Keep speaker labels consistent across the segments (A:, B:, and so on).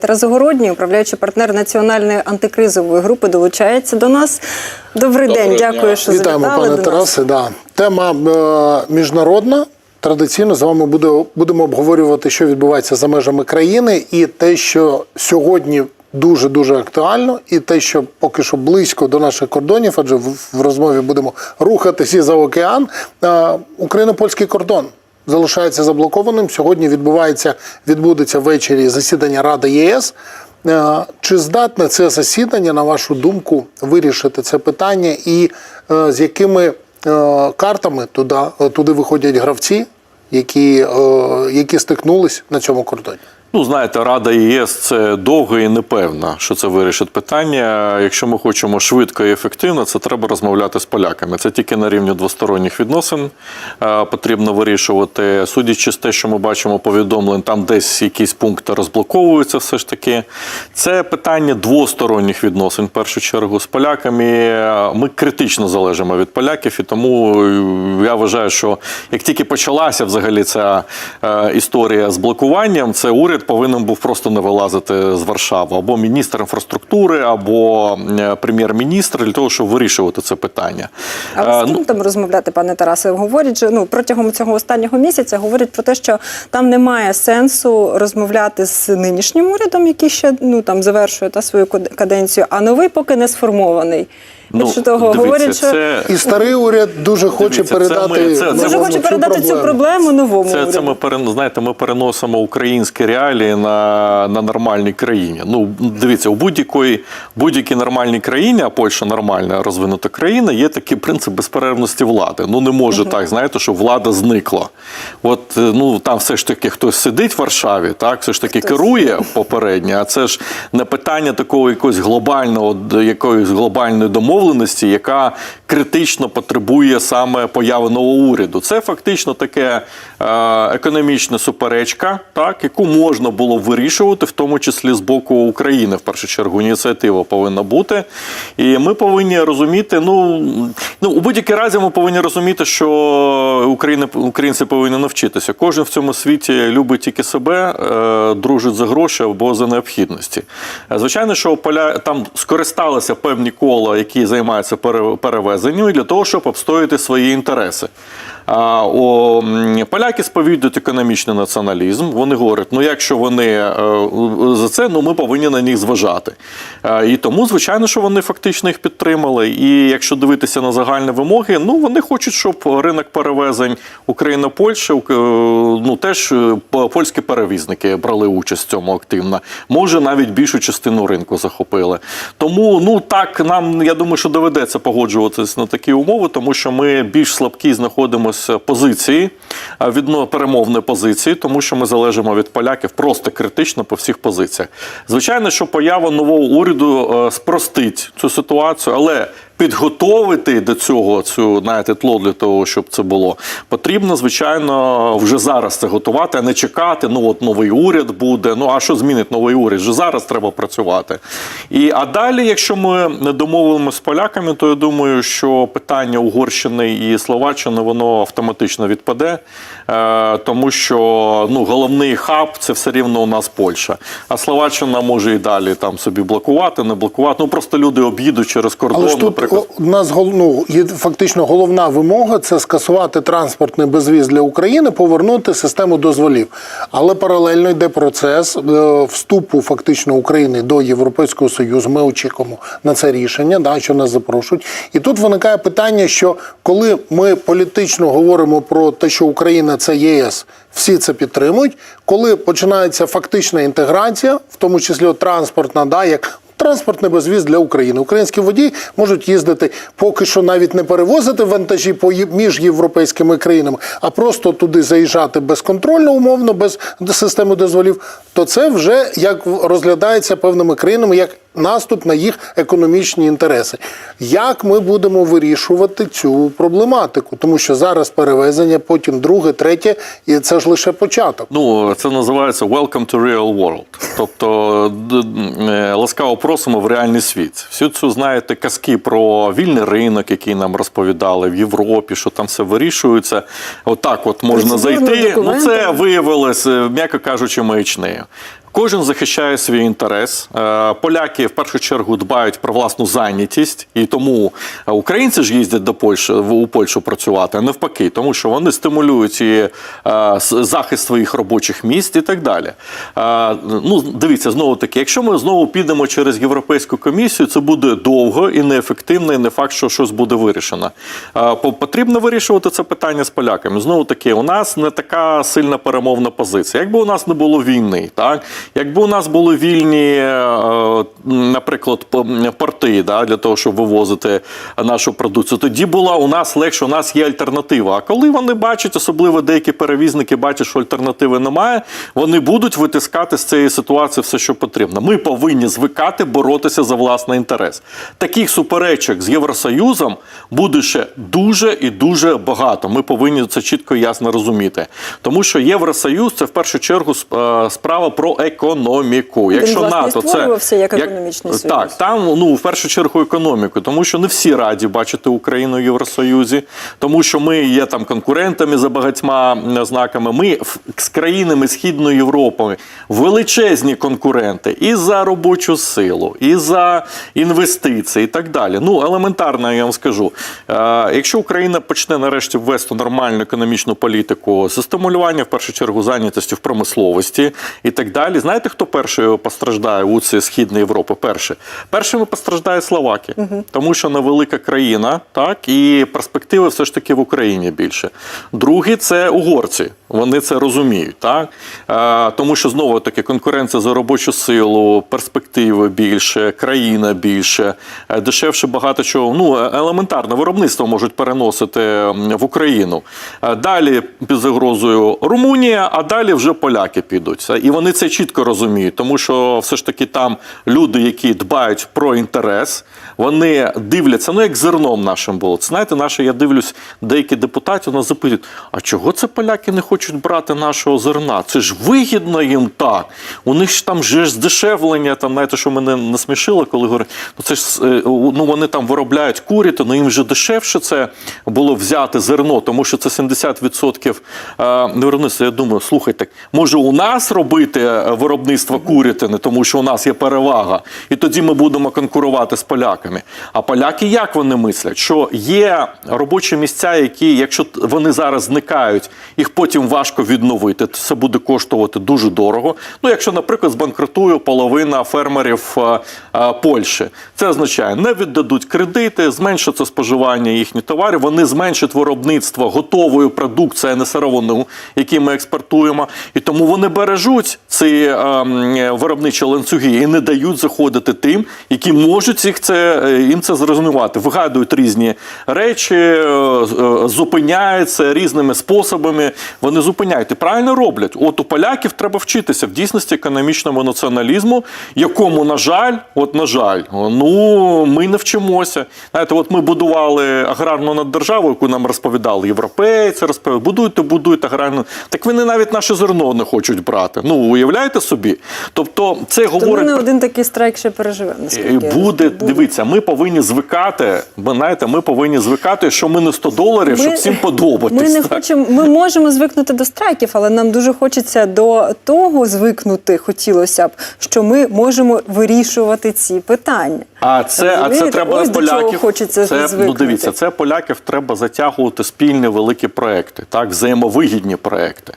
A: Тарас Загородній, управляючий партнер національної антикризової групи, долучається до нас. Добрий
B: Доброго
A: день,
B: дня.
A: дякую, що
C: Вітаємо,
A: завітали
C: пане
A: до
C: Тарасе. Да. Тема е, міжнародна. Традиційно з вами буде, будемо обговорювати, що відбувається за межами країни, і те, що сьогодні дуже дуже актуально, і те, що поки що близько до наших кордонів, адже в, в розмові будемо рухатися за океан. Е, Україно-польський кордон залишається заблокованим. Сьогодні відбувається, відбудеться ввечері засідання Ради ЄС. Е, Чи здатне це засідання, на вашу думку, вирішити це питання, і е, з якими е, картами туди, туди виходять гравці, які, які стикнулись на цьому кордоні?
B: Ну, знаєте, Рада ЄС це довго і непевно, що це вирішить питання. Якщо ми хочемо швидко і ефективно, це треба розмовляти з поляками. Це тільки на рівні двосторонніх відносин е, потрібно вирішувати. Судячи з те, що ми бачимо повідомлень, там десь якісь пункти розблоковуються, все ж таки. Це питання двосторонніх відносин. В першу чергу з поляками. Ми критично залежимо від поляків, і тому я вважаю, що як тільки почалася взагалі ця е, історія з блокуванням, це уряд повинен був просто не вилазити з Варшави або міністр інфраструктури, або прем'єр-міністр для того, щоб вирішувати це питання.
A: Але
B: Е,
A: з ким там розмовляти, пане Тарасе? Говорять, що ну протягом цього останнього місяця говорять про те, що там немає сенсу розмовляти з нинішнім урядом, який ще ну там завершує та свою кад- каденцію, а новий поки не сформований. Більше того,
B: Ну, дивіться,
A: говорять, що
B: це...
C: І старий уряд дуже хоче
B: Дивіться, це
C: передати
B: ми- це- це
A: дуже хоче
C: цю
A: передати цю
C: проблему.
A: проблему новому
B: Це,
A: уряду.
B: це ми знаєте, ми переносимо українські реалії на, на нормальній країні. Ну дивіться, у будь-якій нормальній країні, а Польща нормальна розвинута країна, є такий принцип безперервності влади. Ну не може так, знаєте, що влада зникла. От е, ну там все ж таки хтось сидить в Варшаві, так все ж таки
A: Хтось.
B: керує попередньо. А це ж не питання такого якогось глобального, якоїсь глобальної домовленості, яка критично потребує саме появи нового уряду. Це фактично таке е, економічна суперечка, так яку можна було вирішувати, в тому числі з боку України. В першу чергу ініціатива повинна бути. І ми повинні розуміти. Ну ну у будь-якій разі ми повинні розуміти, що Україна українці повинні навчитися. Кожен в цьому світі любить тільки себе, е, дружить за гроші або за необхідності. Звичайно, що поля там скористалися певні кола, які займаються пере- перевезенням, для того, щоб обстояти свої інтереси. О, поляки сповідують економічний націоналізм. Вони говорять, ну якщо вони е, за це, ну ми повинні на них зважати. І тому, звичайно, що вони фактично їх підтримали. І якщо дивитися на загальні вимоги, ну вони хочуть, щоб ринок перевезень Україна-Польща, е, ну теж е, польські перевізники брали участь в цьому активно. Може, навіть більшу частину ринку захопили. Тому ну так нам я думаю, що доведеться погоджуватись на такі умови, тому що ми більш слабкі знаходимося позиції відно перемовної позиції, тому що ми залежимо від поляків просто критично по всіх позиціях. Звичайно, що поява нового уряду е, спростить цю ситуацію, але підготовити до цього цю знаєте, тло для того, щоб це було потрібно, звичайно, вже зараз це готувати, а не чекати. Ну от новий уряд буде. Ну а що змінить новий уряд? Вже зараз треба працювати. І а далі, якщо ми не домовимося з поляками, то я думаю, що питання Угорщини і Словаччини воно автоматично відпаде, е, тому що ну головний хаб це все рівно у нас Польща. А Словаччина може і далі там собі блокувати, не блокувати. Ну просто люди об'їдуть через кордон.
C: У нас ну, фактично головна вимога це скасувати транспортний безвіз для України, повернути систему дозволів. Але паралельно йде процес е, вступу фактично України до Європейського Союзу. Ми очікуємо на це рішення, да, що нас запрошують. І тут виникає питання, що коли ми політично говоримо про те, що Україна це ЄС, всі це підтримують. Коли починається фактична інтеграція, в тому числі транспортна, да, як Транспортний безвіз для України. Українські водії можуть їздити поки що навіть не перевозити вантажі між європейськими країнами, а просто туди заїжджати безконтрольно, умовно, без системи дозволів. То це вже як розглядається певними країнами як наступ на їх економічні інтереси. Як ми будемо вирішувати цю проблематику? Тому що зараз перевезення, потім друге, третє, і це ж лише початок.
B: Ну, це називається Welcome to Real World. Тобто е, ласкаво просимо в реальний світ. Всю цю знаєте казки про вільний ринок, який нам розповідали в Європі, що там все вирішується. Отак, от можна
A: Процедурно,
B: зайти. Ну це виявилось, е, м'яко кажучи, маячнею. Кожен захищає свій інтерес. Е, Поляки в першу чергу дбають про власну зайнятість, і тому е, українці ж їздять до Польщі у Польщу працювати, а навпаки, тому що вони стимулюють і е, захист своїх робочих місць і так далі. Ну, дивіться, знову таки, якщо ми знову підемо через Європейську комісію, це буде довго і неефективно, і не факт, що щось буде вирішено. По- Потрібно вирішувати це питання з поляками. Знову таки, у нас не така сильна перемовна позиція. Якби у нас не було війни, так якби у нас були вільні, е, наприклад, порти да, для того, щоб вивозити нашу продукцію, тоді була у нас легше, у нас є альтернатива. А коли вони бачать, особливо деякі перевізники бачать, що альтернативи немає, вони будуть витискати з цієї ситуації все, що потрібно. Ми повинні звикати боротися за власний інтерес. Таких суперечок з Євросоюзом буде ще дуже і дуже багато. Ми повинні це чітко і ясно розуміти. Тому що Євросоюз це в першу чергу е, справа про економіку. Якщо
A: власне,
B: НАТО це
A: як економічний союз.
B: так, там ну в першу чергу економіку, тому що не всі раді бачити Україну в Євросоюзі, тому що ми є там конкурентами за багатьма знаками. Ми з країнами Східної Європи величезні конкуренти і за робочу силу, і за інвестиції, і так далі. Ну елементарно, я вам скажу. Е, якщо Україна почне нарешті ввести нормальну економічну політику, це стимулювання в першу чергу зайнятості в промисловості і так далі. Знаєте, хто перший постраждає у цій східної Європи? Перше, першими постраждає Словакія, тому що вона велика країна, так і перспективи все ж таки в Україні більше. Другі це угорці. Вони це розуміють, так е, тому що знову таки конкуренція за робочу силу, перспективи більше, країна більше, е, дешевше багато чого. Ну е, елементарно виробництво можуть переносити в Україну. Далі під загрозою Румунія, а далі вже поляки підуть. І вони це чітко розуміють, тому що все ж таки там люди, які дбають про інтерес, вони дивляться, ну як зерном нашим було. Це знаєте, наше, я дивлюсь, деякі депутати у нас запитують: а чого це поляки не хочуть брати нашого зерна? Це ж вигідно їм так. У них ж там же здешевлення, там знаєте, що мене насмішило, коли говорять, ну це ж е, ну вони там виробляють куріти, ну їм вже дешевше це було взяти зерно, тому що це 70% е, виробництва. Я думаю, слухайте, може у нас робити е, виробництво курятини, тому що у нас є перевага, і тоді ми будемо конкурувати з поляками. А поляки як вони мислять? Що є робочі місця, які, якщо вони зараз зникають, їх потім важко відновити. Це буде коштувати дуже дорого. Ну, якщо, наприклад, збанкрутує половина фермерів е, е, Польщі, це означає, не віддадуть кредити, зменшиться споживання їхніх товарів, вони зменшать виробництво готової продукції, а не сировину, які ми експортуємо. І тому вони бережуть ці е, виробничі ланцюги і не дають заходити тим, які можуть їх це, їм це зрозумівати. Вигадують різні речі, зупиняються різними способами. Вони зупиняють і правильно роблять. От у поляків треба вчитися в дійсності економічному націоналізму, якому, на жаль, от на жаль, ну ми не вчимося. Знаєте, от ми будували аграрну наддержаву, яку нам розповідали європейці, розповідали, будуйте, будуйте аграрну. Так вони навіть наше зерно не хочуть брати. Ну уявляєте собі? Тобто, це
A: То ми
B: говорить
A: не
B: про
A: один такий страйк ще переживемо.
B: і
A: наскільки
B: буде,
A: розумію.
B: дивіться, ми повинні звикати. Ви знаєте, ми повинні звикати, що ми не 100 доларів, щоб всім подобатись.
A: Ми не хочемо, ми можемо звикнути до страйків, але нам дуже хочеться до того звикнути, хотілося б, що ми можемо вирішувати ці питання.
B: А це, а це треба
A: Ось
B: поляків.
A: до чого хочеться
B: це, ну дивіться, це поляків треба затягувати спільні великі проекти, так, взаємовигідні проекти.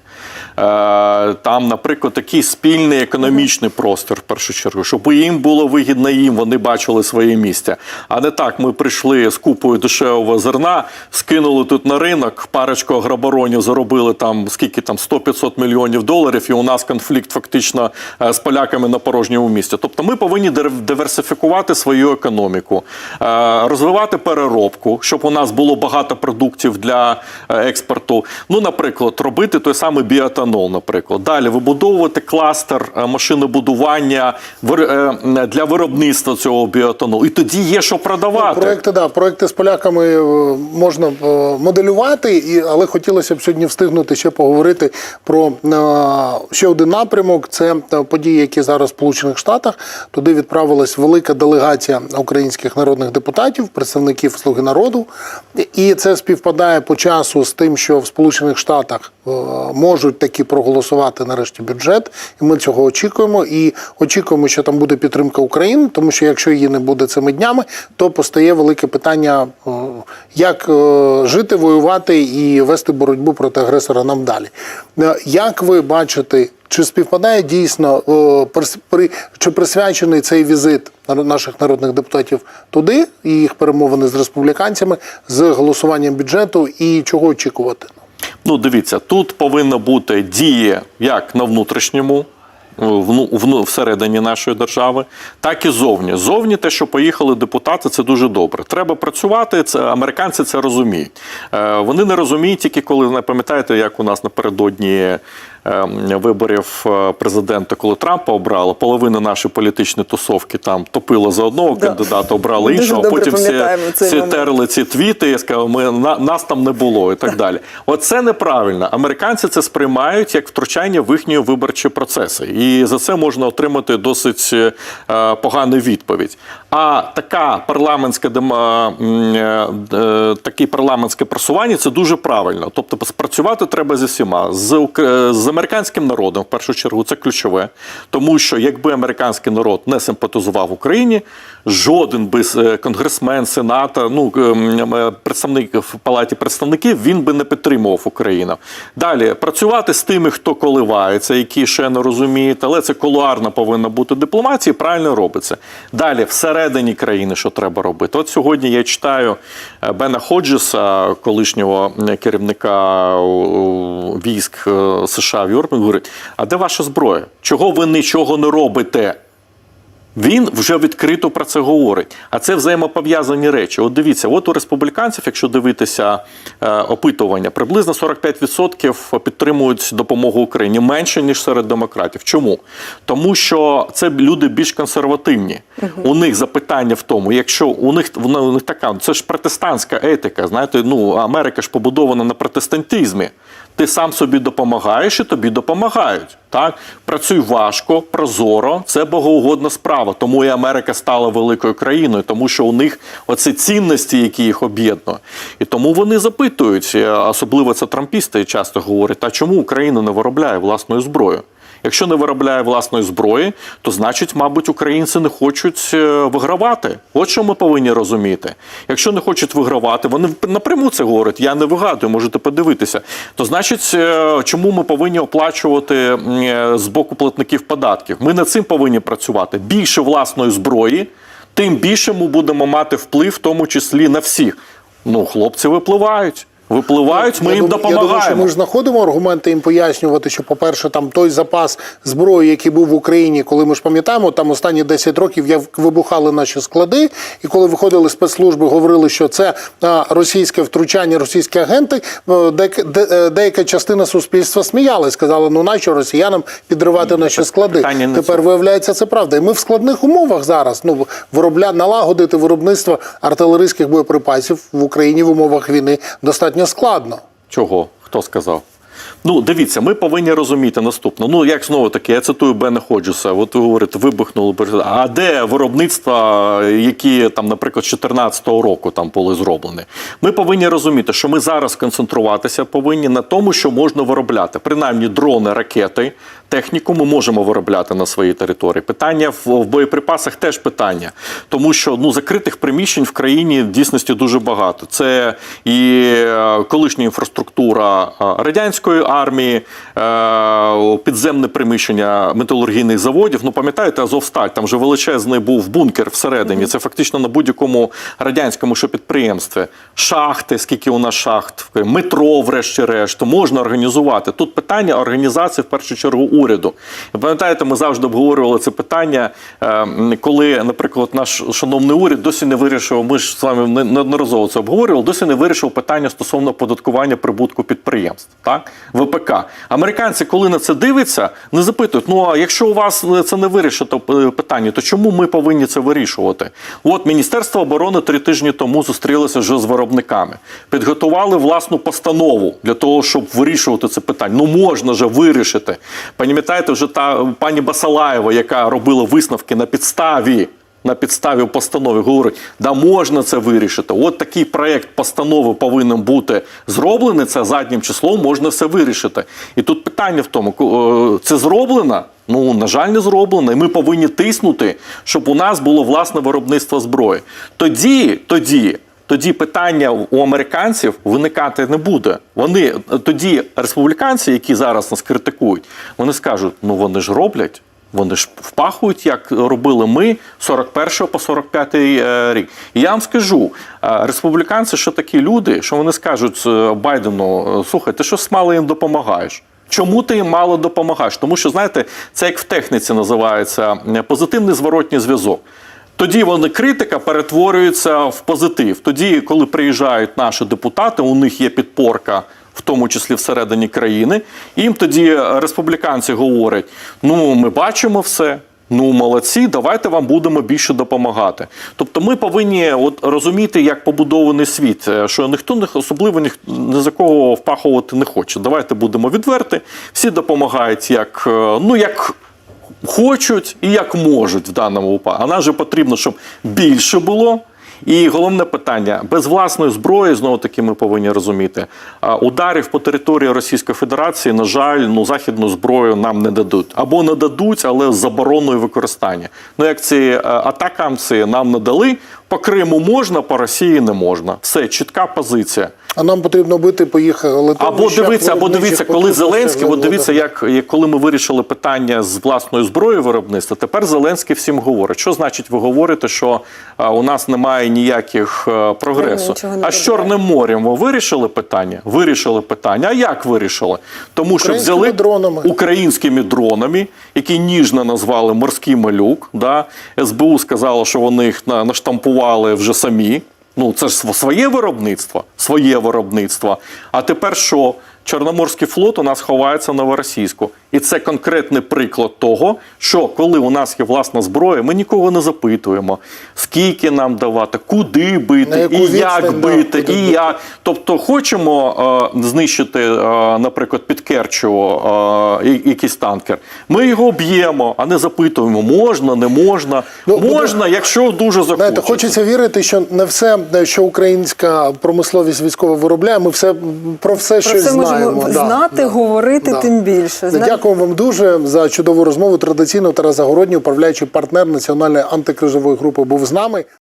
B: Е, там, наприклад, такий спільний економічний простір, в першу чергу, щоб їм було вигідно їм, вони бачили своє місце. А не так, ми прийшли з купою дешевого зерна, скинули тут на ринок, парочку агробаронів заробили там скільки там 100-500 мільйонів доларів, і у нас конфлікт фактично е, з поляками на порожньому місці. Тобто ми повинні диверсифікувати свою економіку, е, розвивати переробку, щоб у нас було багато продуктів для експорту. Ну, наприклад, робити той самий біоетанол, наприклад. Далі вибудовувати кластер е, машинобудування е, для виробництва цього біоетанолу. І тоді є що продавати.
C: Проекти, да, проекти з поляками е, можна моделювати, і, але хотілося б сьогодні встигнути ще поговорити про ще один напрямок. Це події, які зараз в Сполучених Штатах. Туди відправилась велика делегація українських народних депутатів, представників Слуги народу. І це співпадає по часу з тим, що в Сполучених Штатах можуть такі. Таки проголосувати нарешті бюджет, і ми цього очікуємо. І очікуємо, що там буде підтримка України, тому що якщо її не буде цими днями, то постає велике питання, е, як е, жити, воювати і вести боротьбу проти агресора нам далі. Е, Як ви бачите, чи співпадає дійсно чи присвячений цей візит наших народних депутатів туди і їх перемовини з республіканцями з голосуванням бюджету, і чого очікувати?
B: Ну, дивіться, тут повинна бути дія як на внутрішньому. вну- вну- Всередині нашої держави, так і зовні. Зовні те, що поїхали депутати, це дуже добре. Треба працювати. Це американці це розуміють. Е, Вони не розуміють тільки коли не пам'ятаєте, як у нас напередодні е, виборів е, президента, коли Трампа обрали, половина нашої політичної тусовки там топила за одного
A: Да.
B: кандидата, обрали іншого. а Потім всі, всі терли ці твіти і сказали, ми на, нас там не було і так далі. Оце неправильно. Американці це сприймають як втручання в їхні виборчі процеси, і за це можна отримати досить е, погану відповідь. А така парламентська дем- е, е, е, парламентське просування це дуже правильно. Тобто спрацювати треба зі всіма з, з американським народом, в першу чергу, це ключове, тому що якби американський народ не симпатизував Україні, жоден би е, конгресмен, сенатор, ну ем, е, представник в палаті представників, він би не підтримував Україну. Далі працювати з тими, хто коливається, які ще не розуміють, але це колуарна повинна бути дипломатія, правильно робиться. Далі всередині країни, що треба робити. От сьогодні я читаю е, Бена Ходжеса, колишнього керівника військ США в Європі, говорить: а де ваша зброя? Чого ви нічого не робите? Він вже відкрито про це говорить. А це взаємопов'язані речі. От дивіться, от у республіканців, якщо дивитися е, опитування, приблизно 45% підтримують допомогу Україні менше ніж серед демократів. Чому? Тому що це люди більш консервативні. У них запитання в тому, якщо у них вона у них така, це ж протестантська етика. Знаєте, ну Америка ж побудована на протестантизмі. Ти сам собі допомагаєш і тобі допомагають. Так працюй важко, прозоро. Це богоугодна справа. Тому і Америка стала великою країною, тому що у них оці цінності, які їх об'єднують. І тому вони запитують, е, особливо це трампісти часто говорять: а чому Україна не виробляє власною зброї? Якщо не виробляє власної зброї, то значить, мабуть, українці не хочуть е, вигравати. От що ми повинні розуміти. Якщо не хочуть вигравати, вони напряму це говорять. Я не вигадую, можете подивитися. То значить, е, чому ми повинні оплачувати е, з боку платників податків? Ми над цим повинні працювати. Більше власної зброї, тим більше ми будемо мати вплив, в тому числі на всіх. Ну, хлопці випливають. Випливають, ми
C: я
B: їм
C: дум- Я думаю, що
B: допомагаємо.
C: ми ж знаходимо аргументи їм пояснювати, що, по-перше, там той запас зброї, який був в Україні, коли ми ж пам'ятаємо, там останні 10 років вибухали наші склади, і коли виходили спецслужби, говорили, що це російське втручання, російські агенти, е, е, деяка частина суспільства сміялась, сказала, ну нащо росіянам підривати наші склади. Тепер виявляється це правда. І ми в складних умовах зараз. Ну виробля налагодити виробництво артилерійських боєприпасів в Україні в умовах війни достатньо складно.
B: Чого? Хто сказав? Ну, дивіться, ми повинні розуміти наступне. Ну, як знову таки, я цитую Бена Ходжеса, от ви говорите, вибухнули. А де виробництва, які там, наприклад, з 2014 року там були зроблені? Ми повинні розуміти, що ми зараз концентруватися повинні на тому, що можна виробляти. Принаймні дрони, ракети, техніку ми можемо виробляти на своїй території. Питання в, в боєприпасах теж питання, тому що ну закритих приміщень в країні в дійсності дуже багато. Це і е, колишня інфраструктура е, радянської армії, е, підземне приміщення металургійних заводів. Ну пам'ятаєте, Азовсталь, там же величезний був бункер всередині. Це фактично на будь-якому радянському ще підприємстві. Шахти, скільки у нас шахт, метро, врешті-решт, можна організувати. Тут питання організації в першу чергу уряду. І Пам'ятаєте, ми завжди обговорювали це питання, е, коли, наприклад, наш шановний уряд досі не вирішив. Ми ж з вами неодноразово це обговорювали, досі не вирішив питання стосовно оподаткування прибутку підприємств. Так, ВПК. Американці, коли на це дивляться, не запитують: ну а якщо у вас це не вирішено е, питання, то чому ми повинні це вирішувати? От Міністерство оборони три тижні тому зустрілося вже з виробниками, підготували власну постанову для того, щоб вирішувати це питання. Ну можна же вирішити. Пам'ятаєте, вже та пані Басалаєва, яка робила висновки на підставі на підставі постанови говорить, да можна це вирішити. От такий проект постанови повинен бути зроблений. Це заднім числом можна все вирішити. І тут питання в тому, е, це зроблено. Ну, на жаль, не зроблено. І ми повинні тиснути, щоб у нас було власне виробництво зброї. Тоді, тоді тоді питання у американців виникати не буде. Вони тоді республіканці, які зараз нас критикують, вони скажуть: ну вони ж роблять. Вони ж впахують, як робили ми 41 по 45 е, рік. І я вам скажу, е, республіканці, що такі люди, що вони скажуть е, Байдену: слухай, ти що мало їм допомагаєш? Чому ти їм мало допомагаєш? Тому що, знаєте, це як в техніці називається позитивний зворотній зв'язок. Тоді вони критика перетворюється в позитив. Тоді, коли приїжджають наші депутати, у них є підпорка, в тому числі всередині країни. Їм тоді республіканці говорять: ну, ми бачимо все. Ну, молодці, давайте вам будемо більше допомагати. Тобто, ми повинні от розуміти, як побудований світ, е, що ніхто не особливо ніх- ні за кого впахувати не хоче. Давайте будемо відверти. Всі допомагають як, е, ну, як хочуть і як можуть в даному випадку. А нам же потрібно, щоб більше було. І головне питання: без власної зброї, знову таки, ми повинні розуміти, ударів по території Російської Федерації, на жаль, ну західну зброю нам не дадуть. Або не дадуть, але з забороною використання. Ну як ці е, атакамці нам не дали, по Криму можна, по Росії не можна. Все, чітка позиція.
C: А нам потрібно бити поїхали.
B: Або дивіться, або дивіться, коли Зеленський, от дивіться, як, як коли ми вирішили питання з власної зброї виробництва, тепер Зеленський всім говорить. Що значить, ви говорите, що а, у нас немає ніяких е, прогресу?
A: не
B: А з Чорним морем ви вирішили питання? Вирішили питання. А як вирішили? Тому що взяли
C: дронами.
B: українськими дронами, які ніжно назвали морський малюк. Да? СБУ сказало, що вони їх на- наштампували вже самі. Ну, це ж своє виробництво, своє виробництво. А тепер що? Чорноморський флот у нас ховається в новоросійську. І це конкретний приклад того, що коли у нас є власна зброя, ми нікого не запитуємо, скільки нам давати, куди бити, і як бити, і як. Тобто хочемо е, знищити, е, наприклад, під Керчу е, якийсь танкер. Ми його б'ємо, а не запитуємо, можна, не можна.
C: Ну, буде-
B: можна, якщо дуже захочеться.
C: Знаєте, хочеться вірити, що не все, що українська промисловість військова виробляє, ми все про все
A: Про
C: щось знаємо. Да,
A: знати,
C: да.
A: говорити
C: Да.
A: тим більше. Зна-
C: Дякую вам дуже за чудову розмову. Традиційно Тарас Загородній, управляючий партнер національної антикризової групи, був з нами.